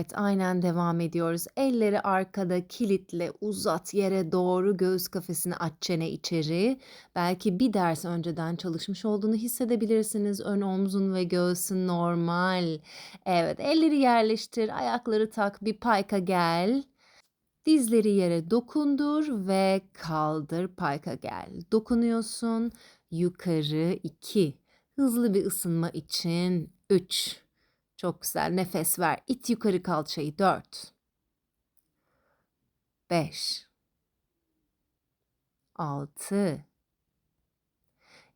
Evet, aynen devam ediyoruz. Elleri arkada kilitle, uzat yere doğru, göğüs kafesini aç, çene içeri. Belki bir ders önceden çalışmış olduğunu hissedebilirsiniz. Ön omzun ve göğsün normal. Evet, elleri yerleştir, ayakları tak, bir payka gel. Dizleri yere dokundur ve kaldır, payka gel. Dokunuyorsun, yukarı 2. Hızlı bir ısınma için 3. Çok güzel. Nefes ver. İt yukarı kalçayı. 4. 5. 6.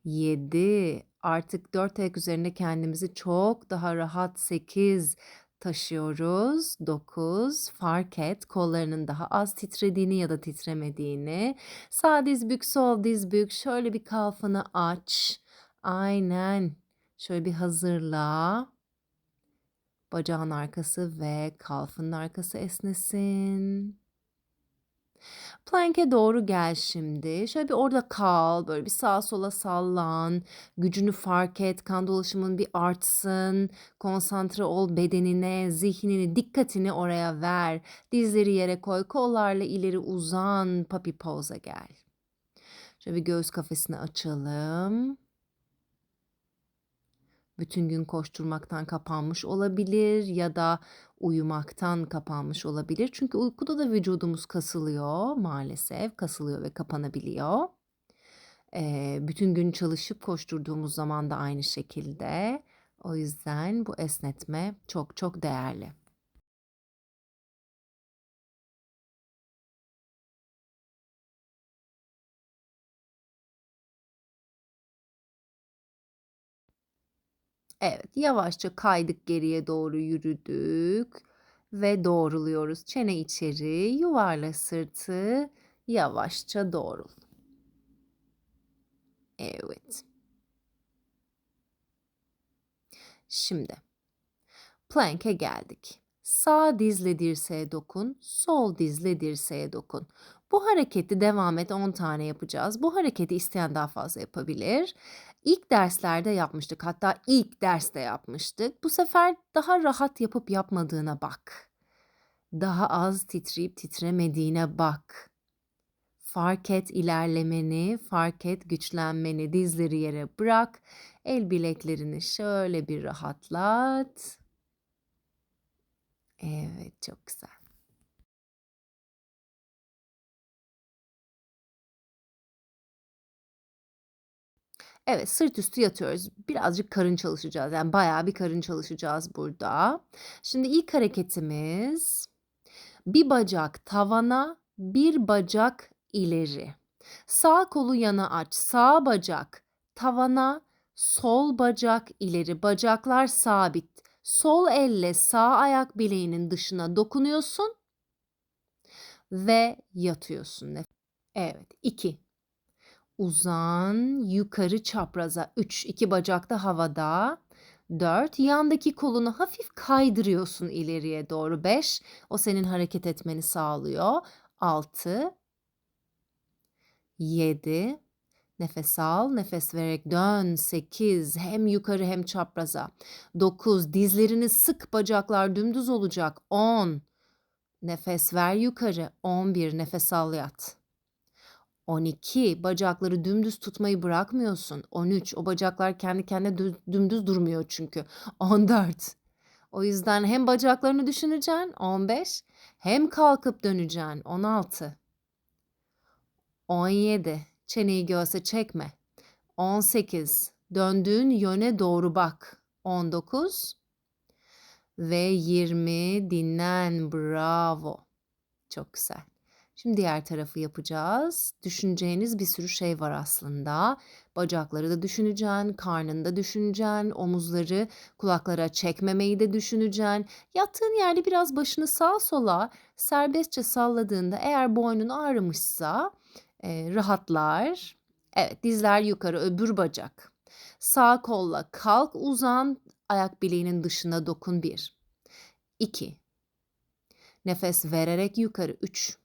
7. Artık 4 ayak üzerinde kendimizi çok daha rahat 8 taşıyoruz. 9. Fark et kollarının daha az titrediğini ya da titremediğini. Sağ diz bük, sol diz bük. Şöyle bir kalfanı aç. Aynen. Şöyle bir hazırla. Bacağın arkası ve kalfın arkası esnesin. Plank'e doğru gel şimdi. Şöyle bir orada kal. Böyle bir sağa sola sallan. Gücünü fark et. Kan dolaşımın bir artsın. Konsantre ol bedenine, zihnini, dikkatini oraya ver. Dizleri yere koy. Kollarla ileri uzan. Puppy pose'a gel. Şöyle bir göğüs kafesini açalım bütün gün koşturmaktan kapanmış olabilir ya da uyumaktan kapanmış olabilir. Çünkü uykuda da vücudumuz kasılıyor maalesef, kasılıyor ve kapanabiliyor. Eee, bütün gün çalışıp koşturduğumuz zaman da aynı şekilde. O yüzden bu esnetme çok çok değerli. Evet, yavaşça kaydık geriye doğru yürüdük ve doğruluyoruz. Çene içeri, yuvarla sırtı, yavaşça doğrul. Evet. Şimdi plank'e geldik. Sağ dizle dirseğe dokun, sol dizle dirseğe dokun. Bu hareketi devam et 10 tane yapacağız. Bu hareketi isteyen daha fazla yapabilir. İlk derslerde yapmıştık. Hatta ilk derste yapmıştık. Bu sefer daha rahat yapıp yapmadığına bak. Daha az titreyip titremediğine bak. Fark et ilerlemeni, fark et güçlenmeni, dizleri yere bırak. El bileklerini şöyle bir rahatlat. Evet, çok güzel. Evet, sırt üstü yatıyoruz. Birazcık karın çalışacağız. Yani bayağı bir karın çalışacağız burada. Şimdi ilk hareketimiz bir bacak tavana, bir bacak ileri. Sağ kolu yana aç. Sağ bacak tavana, sol bacak ileri. Bacaklar sabit. Sol elle sağ ayak bileğinin dışına dokunuyorsun ve yatıyorsun. Evet, 2. Uzan, yukarı çapraza. 3, iki bacak da havada. 4, yandaki kolunu hafif kaydırıyorsun ileriye doğru. 5, o senin hareket etmeni sağlıyor. 6, 7, nefes al, nefes vererek dön. 8, hem yukarı hem çapraza. 9, dizlerini sık, bacaklar dümdüz olacak. 10, nefes ver yukarı. 11, nefes al yat. 12 bacakları dümdüz tutmayı bırakmıyorsun. 13 o bacaklar kendi kendine dümdüz durmuyor çünkü. 14 o yüzden hem bacaklarını düşüneceksin 15 hem kalkıp döneceksin 16 17 çeneyi göğse çekme 18 döndüğün yöne doğru bak 19 ve 20 dinlen bravo çok güzel. Şimdi diğer tarafı yapacağız. Düşüneceğiniz bir sürü şey var aslında. Bacakları da düşüneceksin, karnını da düşüneceksin, omuzları kulaklara çekmemeyi de düşüneceksin. Yattığın yerde biraz başını sağa sola serbestçe salladığında eğer boynun ağrımışsa e, rahatlar. Evet dizler yukarı öbür bacak. Sağ kolla kalk uzan ayak bileğinin dışına dokun bir. İki. Nefes vererek yukarı üç.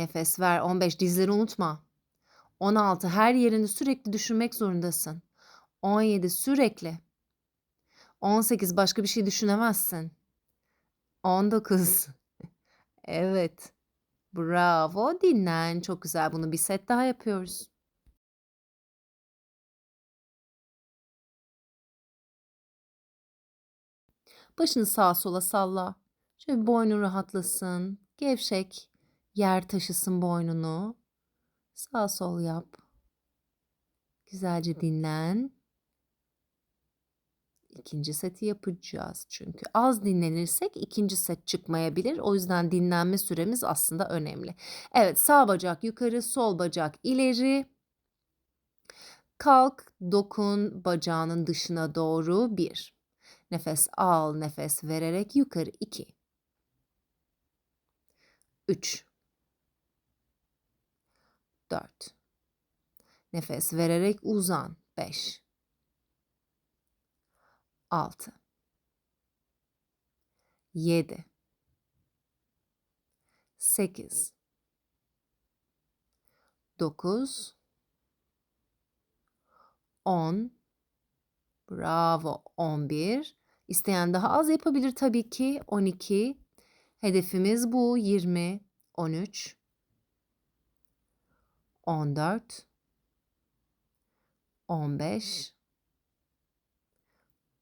Nefes ver 15 dizleri unutma. 16 her yerini sürekli düşünmek zorundasın. 17 sürekli. 18 başka bir şey düşünemezsin. 19 Evet. Bravo. Dinlen. Çok güzel. Bunu bir set daha yapıyoruz. Başını sağa sola salla. Şöyle boynun rahatlasın. Gevşek. Yer taşısın boynunu. Sağ sol yap. Güzelce dinlen. İkinci seti yapacağız çünkü. Az dinlenirsek ikinci set çıkmayabilir. O yüzden dinlenme süremiz aslında önemli. Evet sağ bacak yukarı, sol bacak ileri. Kalk, dokun bacağının dışına doğru bir. Nefes al, nefes vererek yukarı iki. Üç. Dört. Nefes vererek uzan. Beş. 6 7 8 9 10 Bravo 11 İsteyen daha az yapabilir tabii ki. 12 Hedefimiz bu 20 13 14 15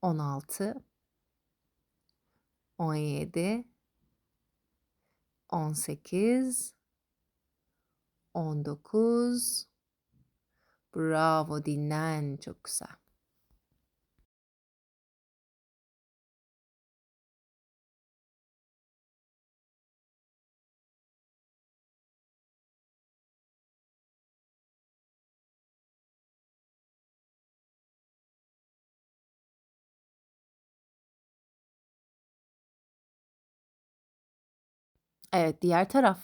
16 17 18 19 Bravo dinlen. Çok güzel. Evet, diğer taraf.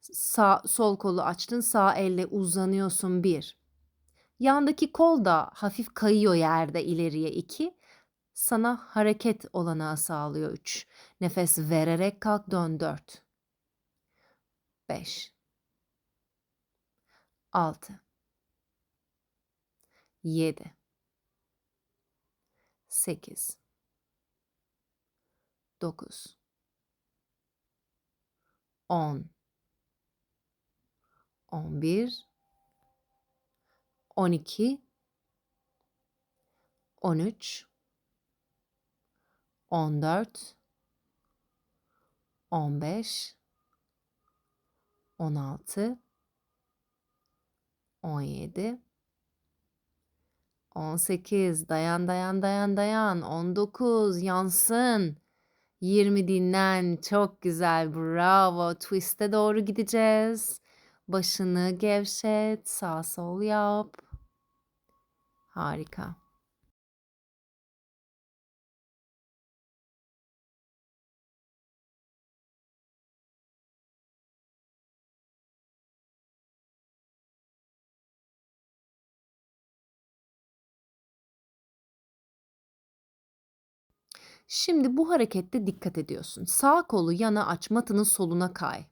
Sağ sol kolu açtın, sağ elle uzanıyorsun bir. Yandaki kol da hafif kayıyor yerde ileriye iki. Sana hareket olanağı sağlıyor üç. Nefes vererek kalk dön dört. Beş. Altı. Yedi. Sekiz. Dokuz. 10 11 12 13 14 15 16 17 18 dayan dayan dayan dayan. 19 yansın 20 dinlen. Çok güzel. Bravo. Twist'e doğru gideceğiz. Başını gevşet. Sağ sol yap. Harika. Şimdi bu harekette dikkat ediyorsun. Sağ kolu yana aç, matının soluna kay.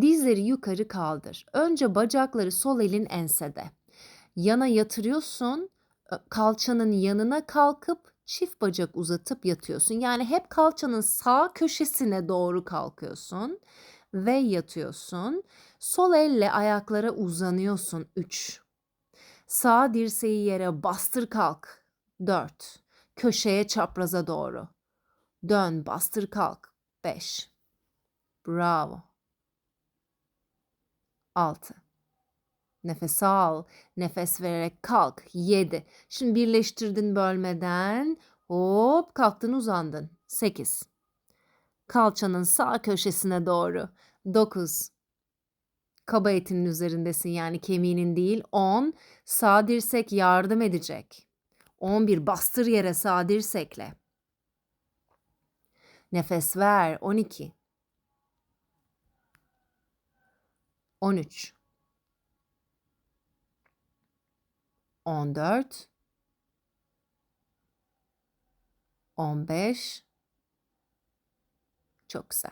Dizleri yukarı kaldır. Önce bacakları sol elin ensede. Yana yatırıyorsun. Kalçanın yanına kalkıp çift bacak uzatıp yatıyorsun. Yani hep kalçanın sağ köşesine doğru kalkıyorsun ve yatıyorsun. Sol elle ayaklara uzanıyorsun 3. Sağ dirseği yere bastır kalk 4. Köşeye çapraza doğru. Dön, bastır kalk. 5. Bravo. 6. Nefes al. Nefes vererek kalk. 7. Şimdi birleştirdin bölmeden. Hop kalktın uzandın. 8. Kalçanın sağ köşesine doğru. 9. Kaba etinin üzerindesin yani kemiğinin değil. 10. Sağ dirsek yardım edecek. 11 bastır yere sağ dirsekle. Nefes ver. 12. 13. 14. 15. Çok güzel.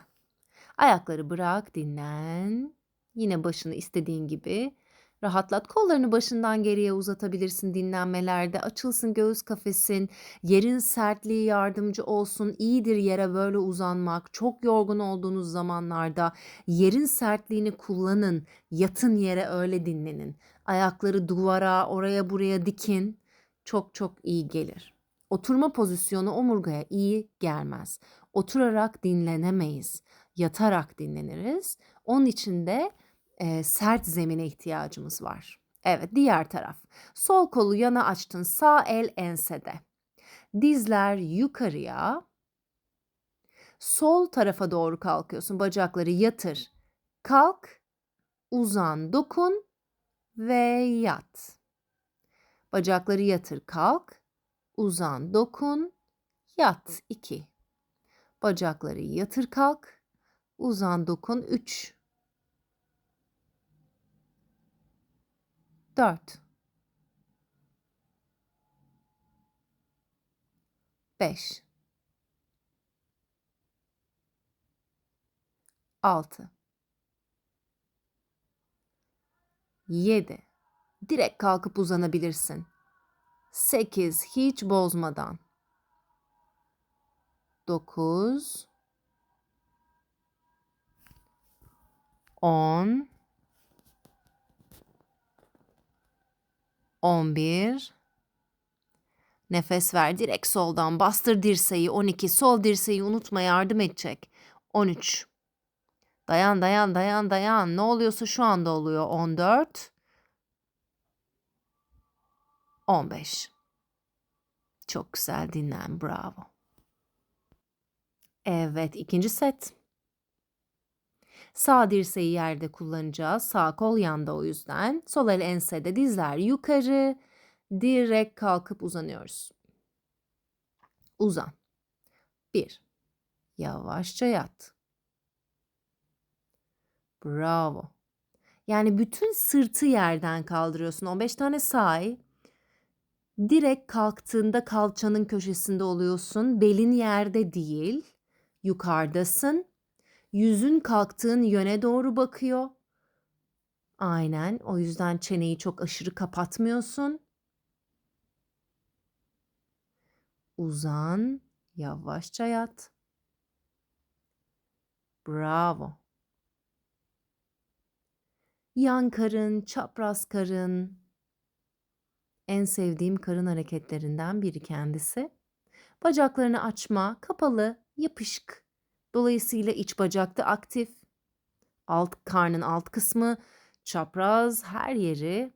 Ayakları bırak, dinlen. Yine başını istediğin gibi rahatlat. Kollarını başından geriye uzatabilirsin dinlenmelerde. Açılsın göğüs kafesin. Yerin sertliği yardımcı olsun. İyidir yere böyle uzanmak. Çok yorgun olduğunuz zamanlarda yerin sertliğini kullanın. Yatın yere öyle dinlenin. Ayakları duvara, oraya buraya dikin. Çok çok iyi gelir. Oturma pozisyonu omurgaya iyi gelmez. Oturarak dinlenemeyiz. Yatarak dinleniriz. Onun için de e, sert zemine ihtiyacımız var. Evet diğer taraf. Sol kolu yana açtın. Sağ el ensede. Dizler yukarıya. Sol tarafa doğru kalkıyorsun. Bacakları yatır. Kalk. Uzan. Dokun. Ve yat. Bacakları yatır. Kalk. Uzan. Dokun. Yat. 2. Bacakları yatır kalk. Uzan dokun 3. 4 5 6 7 Direkt kalkıp uzanabilirsin. 8 hiç bozmadan. 9 10 11 Nefes ver direkt soldan bastır dirseği 12 sol dirseği unutma yardım edecek. 13 Dayan dayan dayan dayan. Ne oluyorsa şu anda oluyor. 14 15 Çok güzel dinlen bravo. Evet ikinci set. Sağ dirseği yerde kullanacağız. Sağ kol yanda o yüzden. Sol el ensede dizler yukarı. Direkt kalkıp uzanıyoruz. Uzan. Bir. Yavaşça yat. Bravo. Yani bütün sırtı yerden kaldırıyorsun. 15 tane say. Direkt kalktığında kalçanın köşesinde oluyorsun. Belin yerde değil. Yukarıdasın. Yüzün kalktığın yöne doğru bakıyor. Aynen. O yüzden çeneyi çok aşırı kapatmıyorsun. Uzan, yavaşça yat. Bravo. Yan karın, çapraz karın. En sevdiğim karın hareketlerinden biri kendisi. Bacaklarını açma, kapalı, yapışık. Dolayısıyla iç bacakta aktif. Alt karnın alt kısmı çapraz her yeri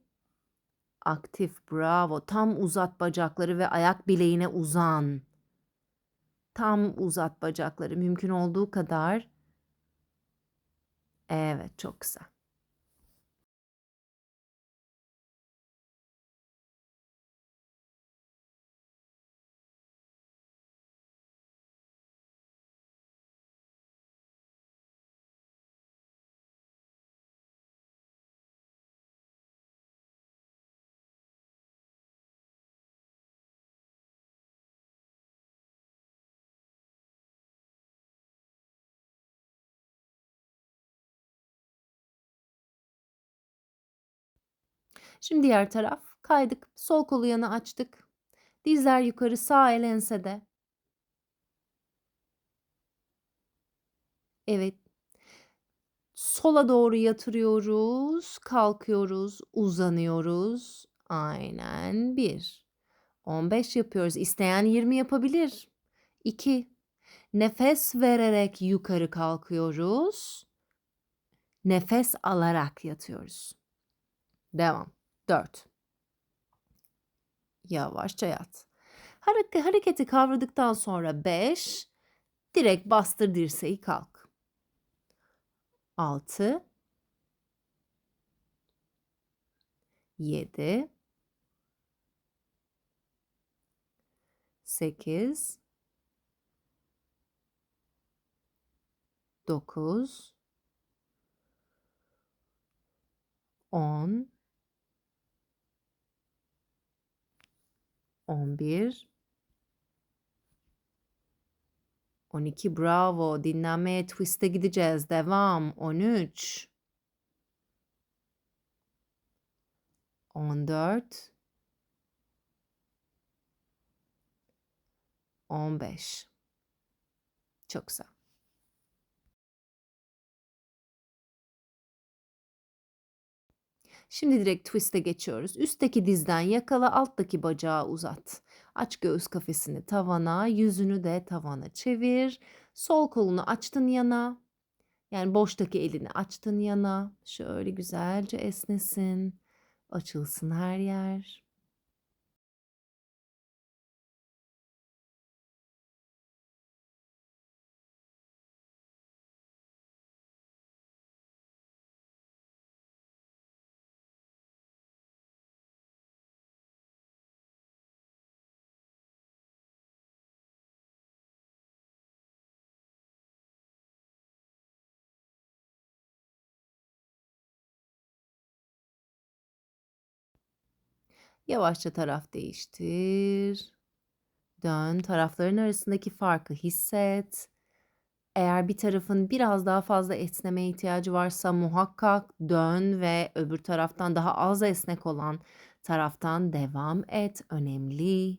aktif. Bravo. Tam uzat bacakları ve ayak bileğine uzan. Tam uzat bacakları mümkün olduğu kadar. Evet, çok güzel. Şimdi diğer taraf. Kaydık. Sol kolu yana açtık. Dizler yukarı sağ el ensede. Evet. Sola doğru yatırıyoruz. Kalkıyoruz. Uzanıyoruz. Aynen. 1. 15 yapıyoruz. İsteyen 20 yapabilir. 2. Nefes vererek yukarı kalkıyoruz. Nefes alarak yatıyoruz. Devam. 4. Yavaşça yat. Hareke, hareketi kavradıktan sonra 5. Direkt bastır dirseği kalk. 6. 7. 8. 9 10 11 12 bravo. Dinlenmeye twist'e gideceğiz. Devam. 13 14 15 Çok güzel. Şimdi direkt twist'e geçiyoruz. Üstteki dizden yakala, alttaki bacağı uzat. Aç göğüs kafesini tavana, yüzünü de tavana çevir. Sol kolunu açtın yana. Yani boştaki elini açtın yana. Şöyle güzelce esnesin. Açılsın her yer. Yavaşça taraf değiştir. Dön. Tarafların arasındaki farkı hisset. Eğer bir tarafın biraz daha fazla esnemeye ihtiyacı varsa muhakkak dön ve öbür taraftan daha az esnek olan taraftan devam et. Önemli.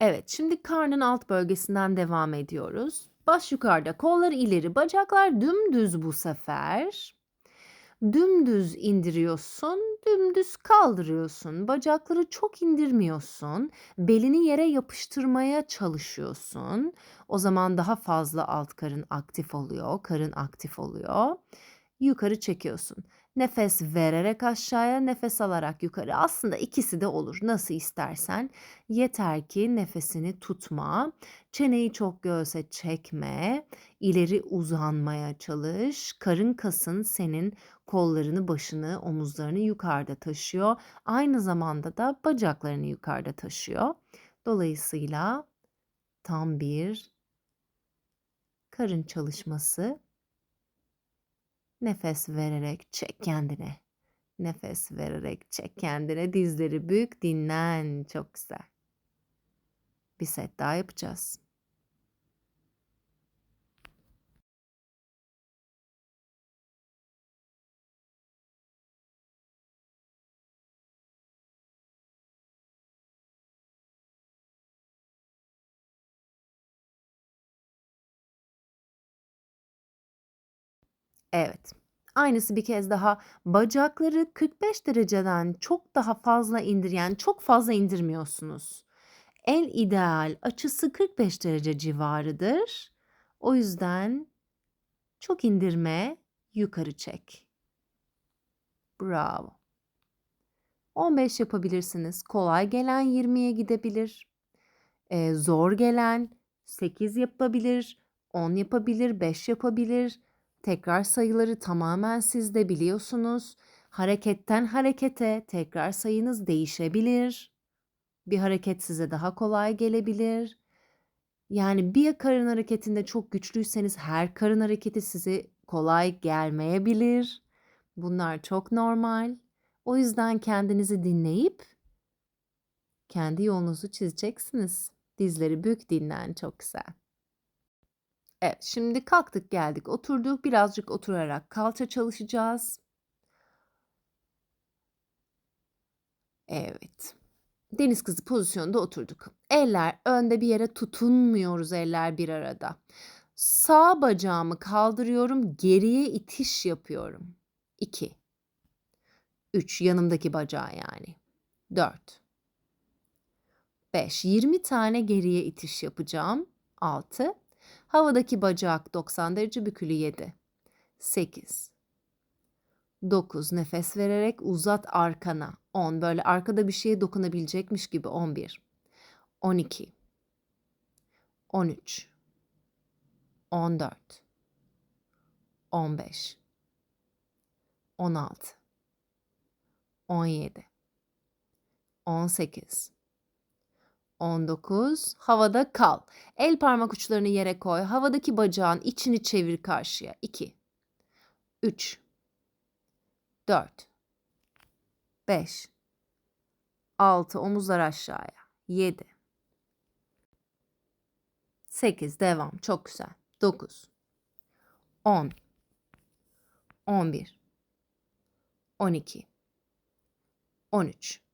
Evet, şimdi karnın alt bölgesinden devam ediyoruz. Baş yukarıda, kollar ileri, bacaklar dümdüz bu sefer. Dümdüz indiriyorsun, dümdüz kaldırıyorsun. Bacakları çok indirmiyorsun. Belini yere yapıştırmaya çalışıyorsun. O zaman daha fazla alt karın aktif oluyor, karın aktif oluyor. Yukarı çekiyorsun. Nefes vererek aşağıya, nefes alarak yukarı. Aslında ikisi de olur. Nasıl istersen. Yeter ki nefesini tutma. Çeneyi çok göğse çekme. İleri uzanmaya çalış. Karın kasın senin kollarını, başını, omuzlarını yukarıda taşıyor. Aynı zamanda da bacaklarını yukarıda taşıyor. Dolayısıyla tam bir karın çalışması. Nefes vererek çek kendine. Nefes vererek çek kendine. Dizleri bük, dinlen. Çok güzel. Bir set daha yapacağız. Evet. Aynısı bir kez daha. Bacakları 45 dereceden çok daha fazla indir yani çok fazla indirmiyorsunuz. En ideal açısı 45 derece civarıdır. O yüzden çok indirme, yukarı çek. Bravo. 15 yapabilirsiniz. Kolay gelen 20'ye gidebilir. Ee, zor gelen 8 yapabilir, 10 yapabilir, 5 yapabilir. Tekrar sayıları tamamen sizde biliyorsunuz. Hareketten harekete tekrar sayınız değişebilir. Bir hareket size daha kolay gelebilir. Yani bir karın hareketinde çok güçlüyseniz her karın hareketi size kolay gelmeyebilir. Bunlar çok normal. O yüzden kendinizi dinleyip kendi yolunuzu çizeceksiniz. Dizleri bük dinlen çok güzel. Evet, şimdi kalktık geldik oturduk birazcık oturarak kalça çalışacağız. Evet. deniz kızı pozisyonunda oturduk. Eller önde bir yere tutunmuyoruz eller bir arada. Sağ bacağımı kaldırıyorum, geriye itiş yapıyorum. 2 3 yanımdaki bacağı yani. 4 5 20 tane geriye itiş yapacağım. 6 Havadaki bacak 90 derece bükülü 7 8 9 nefes vererek uzat arkana. 10 böyle arkada bir şeye dokunabilecekmiş gibi. 11 12 13 14 15 16 17 18 19 havada kal. El parmak uçlarını yere koy. Havadaki bacağın içini çevir karşıya. 2 3 4 5 6 omuzlar aşağıya. 7 8 devam. Çok güzel. 9 10 11 12 13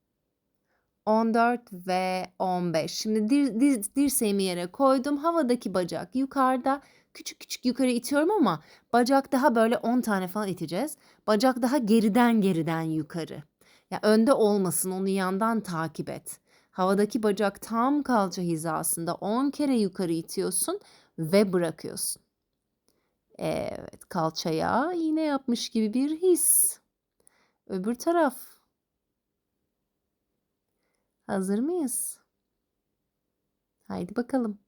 14 ve 15. Şimdi dir, dir, dirseğimi yere koydum. Havadaki bacak yukarıda. Küçük küçük yukarı itiyorum ama bacak daha böyle 10 tane falan iteceğiz. Bacak daha geriden geriden yukarı. Ya önde olmasın onu yandan takip et. Havadaki bacak tam kalça hizasında 10 kere yukarı itiyorsun ve bırakıyorsun. Evet, kalçaya iğne yapmış gibi bir his. Öbür taraf. Hazır mıyız? Haydi bakalım.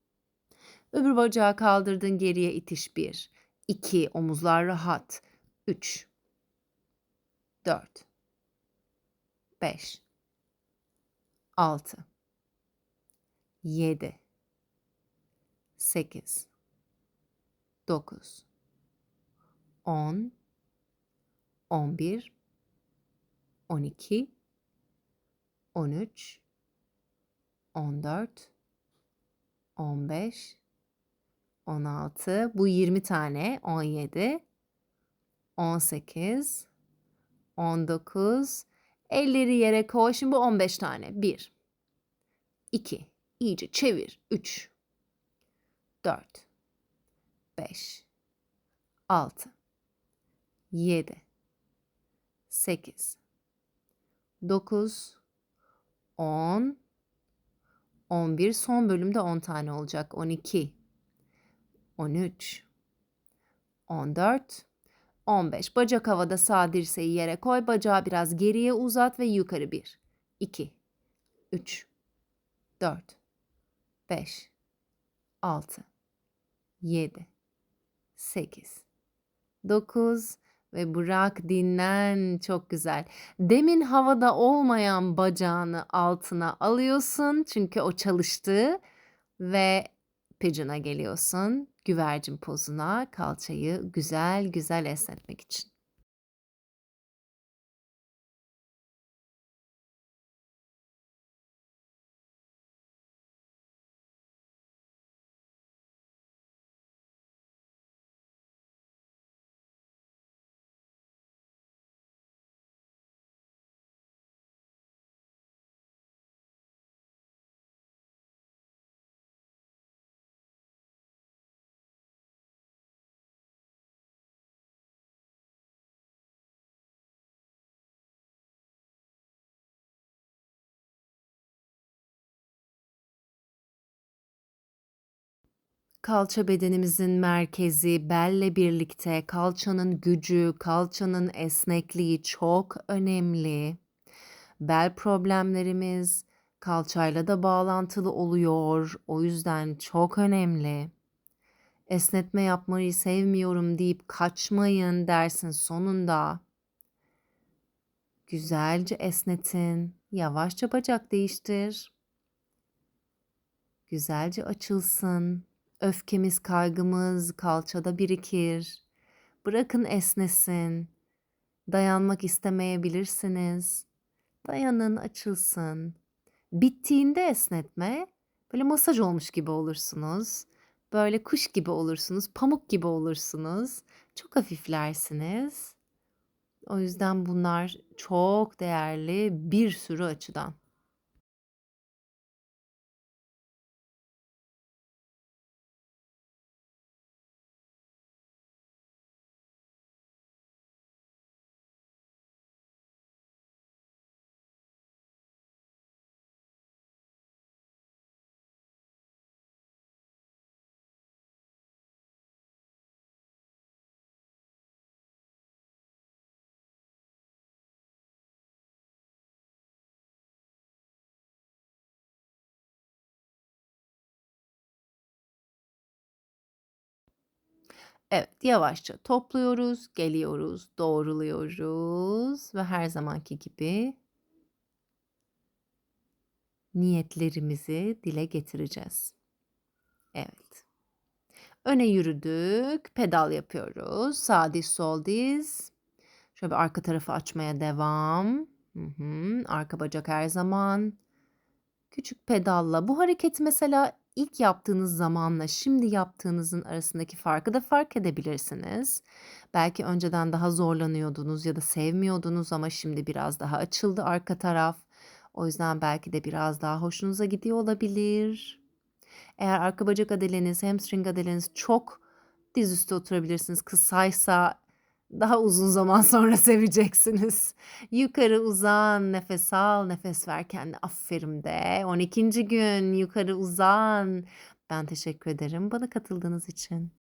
Öbür bacağı kaldırdın geriye itiş 1. 2. Omuzlar rahat. 3. 4. 5. 6. 7. 8. 9. 10. 11. 12. 13. 14. 15. 16. Bu 20 tane. 17. 18. 19. Elleri yere koy. Şimdi bu 15 tane. 1. 2. İyice çevir. 3. 4. 5. 6. 7. 8. 9. 10. 11. Son bölümde 10 tane olacak. 12. 13. 14. 15. Bacak havada sağ dirseği yere koy. Bacağı biraz geriye uzat ve yukarı 1. 2. 3. 4. 5. 6. 7. 8. 9 ve bırak dinlen çok güzel. Demin havada olmayan bacağını altına alıyorsun çünkü o çalıştı ve pigeon'a geliyorsun. Güvercin pozuna kalçayı güzel güzel esnetmek için. Kalça bedenimizin merkezi, belle birlikte kalçanın gücü, kalçanın esnekliği çok önemli. Bel problemlerimiz kalçayla da bağlantılı oluyor. O yüzden çok önemli. Esnetme yapmayı sevmiyorum deyip kaçmayın dersin sonunda. Güzelce esnetin. Yavaşça bacak değiştir. Güzelce açılsın. Öfkemiz, kaygımız kalçada birikir. Bırakın esnesin. Dayanmak istemeyebilirsiniz. Dayanın, açılsın. Bittiğinde esnetme, böyle masaj olmuş gibi olursunuz. Böyle kuş gibi olursunuz, pamuk gibi olursunuz. Çok hafiflersiniz. O yüzden bunlar çok değerli bir sürü açıdan. Evet, yavaşça topluyoruz, geliyoruz, doğruluyoruz ve her zamanki gibi niyetlerimizi dile getireceğiz. Evet. Öne yürüdük, pedal yapıyoruz. Sağ diz, sol diz. Şöyle bir arka tarafı açmaya devam. Hı hı. Arka bacak her zaman. Küçük pedalla. Bu hareketi mesela ilk yaptığınız zamanla şimdi yaptığınızın arasındaki farkı da fark edebilirsiniz. Belki önceden daha zorlanıyordunuz ya da sevmiyordunuz ama şimdi biraz daha açıldı arka taraf. O yüzden belki de biraz daha hoşunuza gidiyor olabilir. Eğer arka bacak adeleniz, hamstring adeleniz çok dizüstü oturabilirsiniz. Kısaysa daha uzun zaman sonra seveceksiniz. Yukarı uzan, nefes al, nefes ver kendine. Aferin de. 12. gün yukarı uzan. Ben teşekkür ederim bana katıldığınız için.